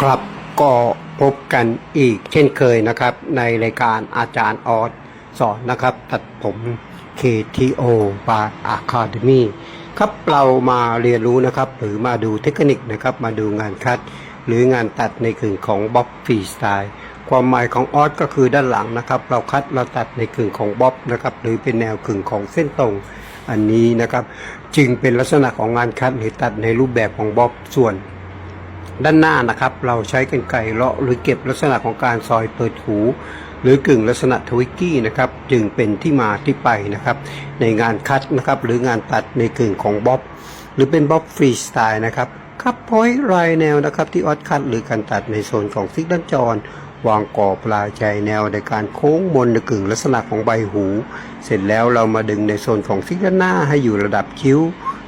ครับก็พบกันอีกเช่นเคยนะครับ ในรายการอาจารย์ออสสอนนะครับ ตัดผม KTO Bar Academy ครับเรามาเรียนรู้นะครับ หรือมาดูเทคนิคนะครับ มาดูงานคัด หรืองานตัดในกึ่งของบ๊อบฟรีสไตล์ความหมายของออสก็คือด้านหลังนะครับ เราคัดเราตัดในกึ่งของบ๊อบนะครับ หรือเป็นแนวกึ่งของเส้นตรงอันนี้นะครับ จึงเป็นลักษณะของงานคัดหรือตัดในรูปแบบของบ๊อบส่วน ด้านหน้านะครับ เราใช้กันไกรเลาะหรือเก็บลักษณะของการซอยเปิดหู หรือกึ่งลักษณะทวิกกี้นะครับจึงเป็นที่มาที่ไปนะครับ ในงานคัดนะครับหรืองานตัดในกึ่งของบ๊อบหรือเป็นบ๊อบฟรีสไตล์นะครับคับพอยต์รายแนวนะครับที่ออดคัดหรือการตัดในโซนของซิกด้านจรวางกรอบปลายใจแนวในการโค้งบนในกึ่งลักษณะของใบหู เสร็จแล้วเรามาดึงในโซนของซิกด้านหน้าให้อยู่ระดับคิ้ว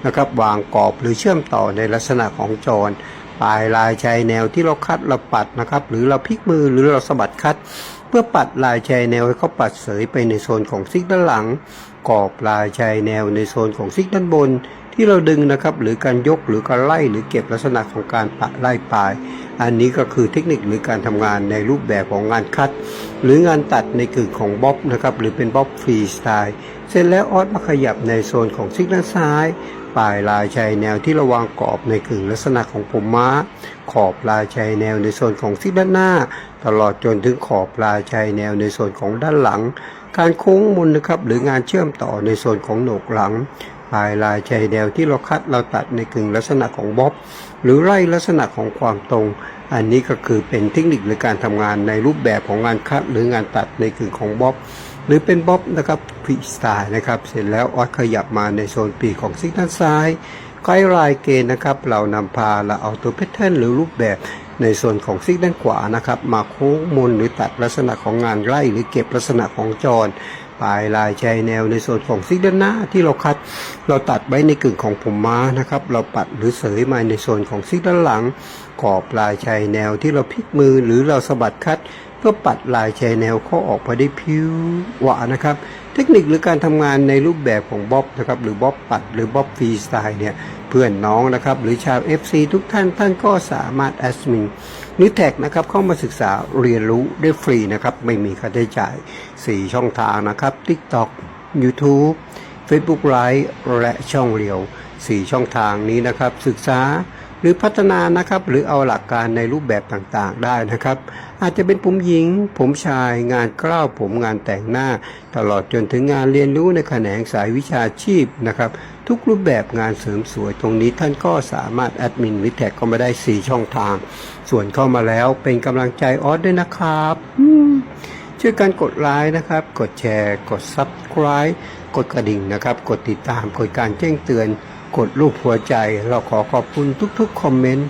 นะครับวางกรอบหรือเชื่อมต่อในลักษณะของจร ปลายลายชายแนวที่เราคัดเราปัดนะครับ หรือเราพลิกมือหรือเราสะบัดคัด เพื่อปัดลายชายแนวให้เขาปัดเสยไปในโซนของซิกด้านหลัง กรอบลายชายแนวในโซนของซิกด้านบน ที่เราดึงนะครับ หรือการยกหรือการไล่หรือเก็บลักษณะของการปะไล่ปลาย อันนี้ก็คือเทคนิคหรือการทำงานในรูปแบบของงานคัด หรืองานตัดในกึ่งของบ๊อบนะครับหรือเป็นบ๊อบฟรีสไตล์เสร็จแล้วออสมาขยับในโซนของซิกด้านซ้ายปลายลายชายแนวที่ระวางกรอบในกึ่งลักษณะของผมม้า ขอบลายชายแนวในโซนของซิกด้านหน้า ตลอดจนถึงขอบลายชายแนวในโซนของด้านหลัง การโค้งมุนนะครับหรืองานเชื่อมต่อในโซนของโหนกหลัง ลายลายชายแนวที่เราคัดเราตัดในกึ่งลักษณะของบ๊อบหรือไล่ลักษณะของความตรง อันนี้ก็คือเป็นเทคนิคในการทำงานในรูปแบบของงานคัดหรืองานตัดในกึ่งของบ๊อบหรือเป็นบ๊อบนะครับฟรีสไตล์นะครับ เสร็จแล้วออสขยับมาในโซนปีกของซิกด้านซ้ายไกด์ไลน์เกณฑ์นะครับ เรานำพาเราเอาตัวแพทเทิร์นหรือรูปแบบในส่วนของซิกด้านขวานะครับ มาโค้งมนหรือตัดลักษณะของงานไล่หรือเก็บลักษณะของจร ปลายลายชายแนวในส่วนของซิกด้านหน้าที่เราคัด เราตัดไว้ในกึ่งของผมม้านะครับ เราปัดหรือเสยมาในส่วนของซิกด้านหลังกรอบลายชายแนวที่เราพลิกมือหรือเราสะบัดคัดเพื่อปัดลายชายแนวเข้าออกมาได้ผิวหวานะครับ เทคนิคหรือการทำงานในรูปแบบของบ๊อบนะครับหรือบ๊อบปัดหรือบ๊อบฟรีสไตล์เนี่ยเพื่อนน้องนะครับหรือชาว FC ทุกท่านท่านก็สามารถแอดมิน หรือแท็กนะครับเข้ามาศึกษาเรียนรู้ได้ฟรีนะครับ ไม่มีค่าใช้จ่าย 4 ช่องทางนะครับ TikTok YouTube Facebook Live และช่องเรียว 4 ช่องทางนี้นะครับ ศึกษา หรือพัฒนานะครับหรือเอาหลักการในรูปแบบต่างๆได้นะครับ อาจจะเป็นผมหญิง ผมชาย งานกล้าวผมงานแต่งหน้า ตลอดจนถึงงานเรียนรู้ในแขนงสายวิชาชีพนะครับ ทุกรูปแบบงานเสริมสวยตรงนี้ท่านก็สามารถแอดมินวิแท็กก็มาได้ 4 ช่องทาง ส่วนเข้ามาแล้วเป็นกำลังใจออสด้วยนะครับช่วยกันกดไลค์นะครับ กดแชร์ กด Subscribe กดกระดิ่งนะครับ กดติดตาม กดการแจ้งเตือน กดรูปหัวใจ เราขอขอบคุณทุกๆ คอมเมนต์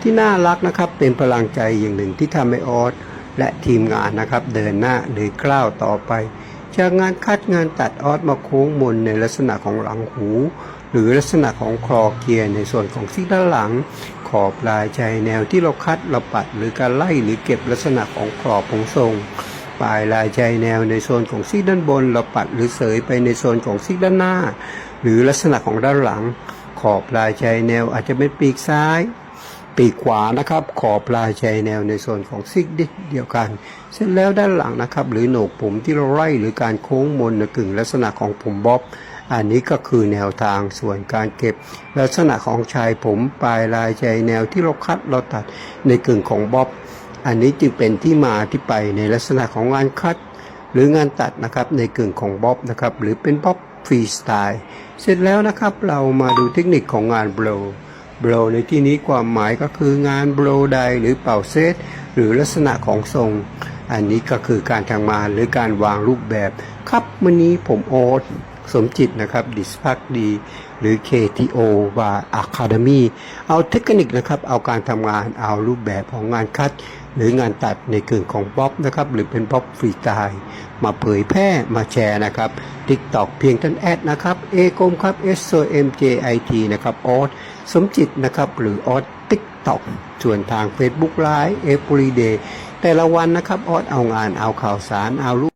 ที่น่ารักนะครับ เป็นพลังใจอย่างหนึ่งที่ทำให้ออสและทีมงานนะครับ เดินหน้าหรือกล้าวต่อไป จากงานคัดงานตัดออสมาโค้งมนในลักษณะของหลังหู หรือลักษณะของคลอเกียร์ในส่วนของซีกด้านหลัง ขอบลายชายแนวที่เราคัดเราปัดหรือการไล่หรือเก็บลักษณะของกรอบของทรง ปลายลายชายแนวในโซนของซีกด้านบน เราปัดหรือเสยไปในโซนของซีกด้านหน้า หรือลักษณะของด้านหลัง ขอบลายชายแนวอาจจะเป็นปีกซ้าย ปีกขวานะครับ ขอบลายชายแนวในส่วนของซิกเดียวกัน เสร็จแล้วด้านหลังนะครับ หรือโหนกผมที่เราไล่หรือการโค้งมนในกึ่งลักษณะของผมบ๊อบอันนี้ก็คือแนวทางส่วนการเก็บ ลักษณะของชายผมปลายลายชายแนวที่เราคัดเราตัดในกึ่งของบ๊อบ อันนี้จึงเป็นที่มาที่ไปในลักษณะของงานคัด หรืองานตัดนะครับในกึ่งของบ๊อบนะครับหรือเป็นบ๊อบฟรีสไตล์เสร็จแล้วนะครับเรามาดูเทคนิคของงานโบลโบลในที่นี้ความหมายก็คืองานโบลไดหรือเป่าเซตหรือลักษณะของทรง อันนี้ก็คือการทำงมานหรือการวางรูปแบบ ครับวันนี้ผมโอ๊ตสมจิตนะครับดิสพักดีหรือ KTO ว่า Academy เอาเทคนิคนะครับ เอาการทำงานเอารูปแบบของงานคัด หรืองานตัดในกึ่งของบ๊อบนะครับหรือเป็นบ๊อบฟรีสไตล์มาเผยแพร่มาแชร์นะครับ TikTok เพียงท่านแอดนะครับเอกมครับ S O M J I T นะครับออสสมจิตนะครับหรือออส TikTok ส่วนทาง Facebook Live Everyday แต่ละวันนะครับออสเอางานเอาข่าวสารเอารู